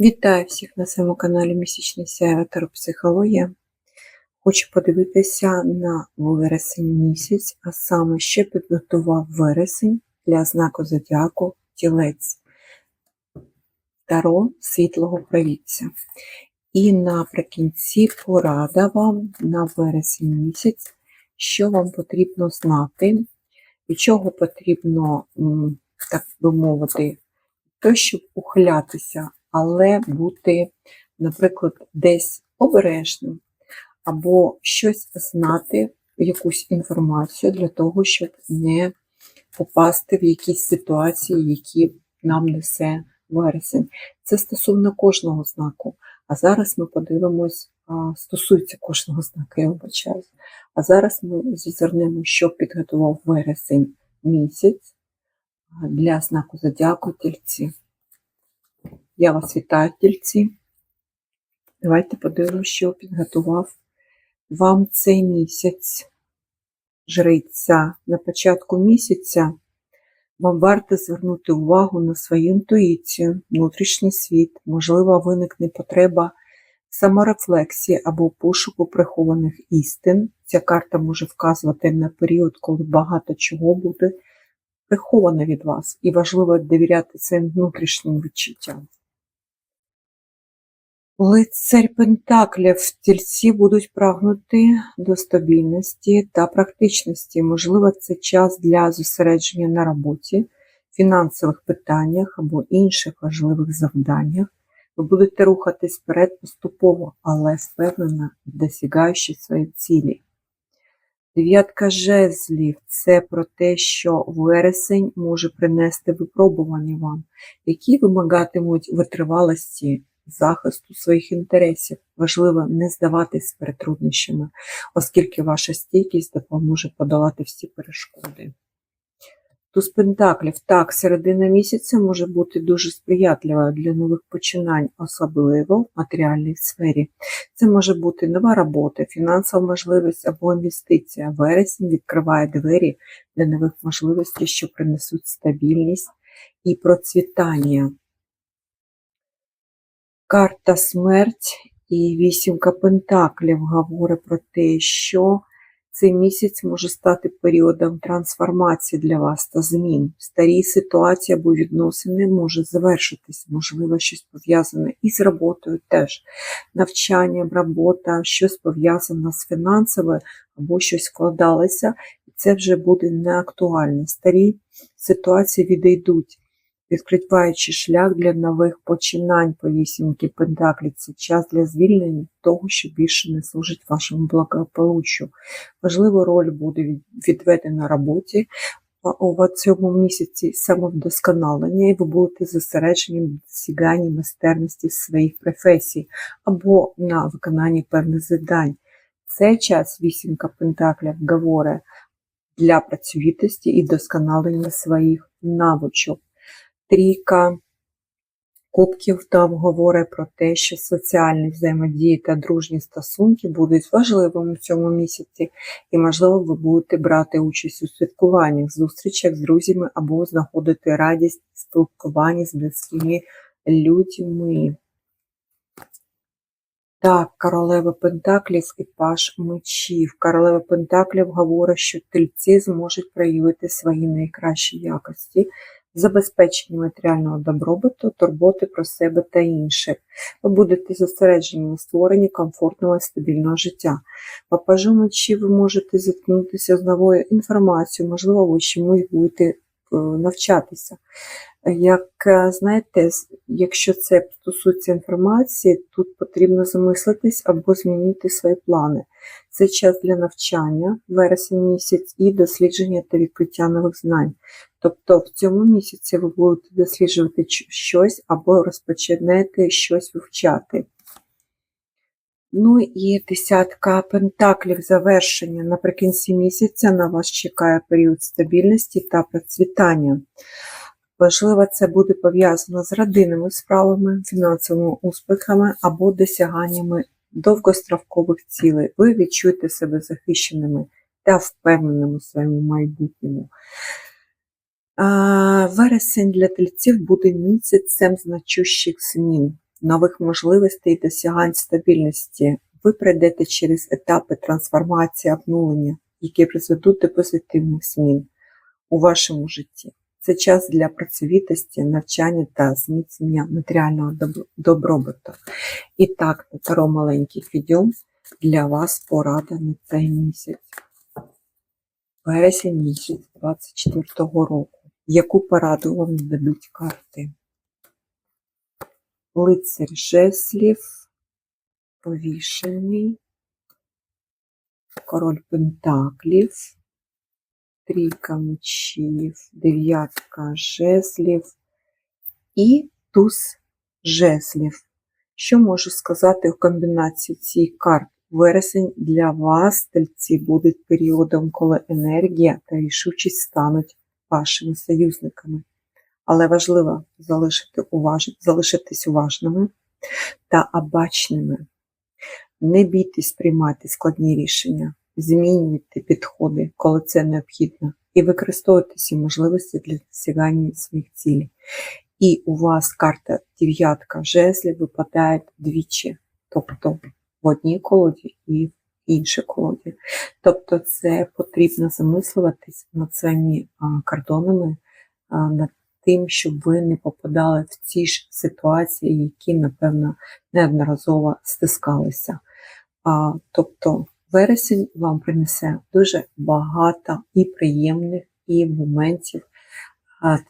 Вітаю всіх на своєму каналі Місячний Сяєва Таропсихологія. Хочу подивитися на вересень місяць, а саме, що підготував вересень для знаку зодіаку тілець Таро світлого провідця. І наприкінці порада вам на вересень місяць, що вам потрібно знати, від чого потрібно, так би мовити, то, щоб ухилятися але бути, наприклад, десь обережним, або щось знати, якусь інформацію для того, щоб не попасти в якісь ситуації, які нам несе вересень. Це стосовно кожного знаку. А зараз ми подивимось, стосується кожного знаку, я вибачаюсь. А зараз ми зазирнемо, що підготував вересень місяць для знаку зодіаку тільці. Я вас вітаю, тільці. Давайте подивимося, що підготував вам цей місяць. Жриця. На початку місяця вам варто звернути увагу на свою інтуїцію, внутрішній світ, можливо, виникне потреба саморефлексії або пошуку прихованих істин. Ця карта може вказувати на період, коли багато чого буде приховано від вас, і важливо довіряти цим внутрішнім відчуттям. Лицарь Пентаклів тільці будуть прагнути до стабільності та практичності. Можливо, це час для зосередження на роботі, фінансових питаннях або інших важливих завданнях. Ви будете рухатись вперед поступово, але впевнено, досягаючи свої цілі. Дев'ятка жезлів це про те, що вересень може принести випробування вам, які вимагатимуть витривалості захисту своїх інтересів. Важливо не здаватись перед труднощами, оскільки ваша стійкість допоможе подолати всі перешкоди. Туз Пентаклів. Так, середина місяця може бути дуже сприятливою для нових починань, особливо в матеріальній сфері. Це може бути нова робота, фінансова можливість або інвестиція. Вересень відкриває двері для нових можливостей, що принесуть стабільність і процвітання. Карта смерть і вісімка пентаклів говорить про те, що цей місяць може стати періодом трансформації для вас та змін. Старі ситуації або відносини може завершитись, можливо, щось пов'язане із роботою теж, навчанням, робота, щось пов'язане з фінансовою або щось вкладалося, і це вже буде не актуально. Старі ситуації відійдуть відкриваючи шлях для нових починань по вісімки Пентаклі. Це час для звільнення того, що більше не служить вашому благополуччю. Важливу роль буде відведена роботі. У цьому місяці самовдосконалення, і ви будете зосереджені на досяганні майстерності своїх професій або на виконанні певних завдань. Цей час вісімка пентаклів говорить для працьовитості і досконалення своїх навичок трійка кубків там говорить про те, що соціальні взаємодії та дружні стосунки будуть важливими в цьому місяці, і, можливо, ви будете брати участь у святкуваннях, зустрічах з друзями або знаходити радість спілкуванні з близькими людьми. Так, королева Пентаклів і паш мечів. Королева Пентаклів говорить, що тельці зможуть проявити свої найкращі якості забезпечення матеріального добробуту, турботи про себе та інших. Ви будете зосереджені на створенні комфортного і стабільного життя. Папажу мечі ви можете зіткнутися з новою інформацією, можливо, ви чомусь будете е, навчатися. Як е, знаєте, якщо це стосується інформації, тут потрібно замислитись або змінити свої плани. Це час для навчання, вересень місяць і дослідження та відкриття нових знань. Тобто в цьому місяці ви будете досліджувати щось або розпочнете щось вивчати. Ну і десятка пентаклів завершення. Наприкінці місяця на вас чекає період стабільності та процвітання. Важливо, це буде пов'язано з родинними справами, фінансовими успіхами або досяганнями довгострокових цілей. Ви відчуєте себе захищеними та впевненими у своєму майбутньому. Вересень для тельців буде місяцем значущих змін. нових можливостей і досягань стабільності. Ви пройдете через етапи трансформації, обнулення, які призведуть до позитивних змін у вашому житті. Це час для працьовитості, навчання та зміцнення матеріального добробуту. І так, таро маленький підйом для вас порада на цей місяць. Вересень місяць 24-го року. Яку пораду вам дадуть карти? Лицар жеслів, повішений, король пентаклів, трійка мечів, дев'ятка жезлів і туз жезлів. Що можу сказати в комбінації цих карт? Вересень для вас, тельці, буде періодом, коли енергія та рішучість стануть вашими союзниками. Але важливо залишити уваж... залишитись уважними та обачними. Не бійтесь приймати складні рішення, змінюйте підходи, коли це необхідно, і використовуйте ці можливості для досягання своїх цілей. І у вас карта дев'ятка жезлів випадає двічі, тобто в одній колоді і в іншій колоді. Тобто це потрібно замислюватись над своїми кордонами, над тим, щоб ви не попадали в ці ж ситуації, які, напевно, неодноразово стискалися. Тобто вересень вам принесе дуже багато і приємних, і моментів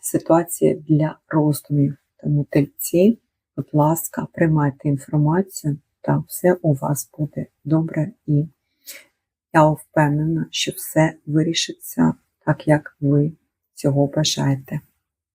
ситуації для роздумів. Тому тельці, будь ласка, приймайте інформацію, та все у вас буде добре. І я впевнена, що все вирішиться так, як ви цього бажаєте.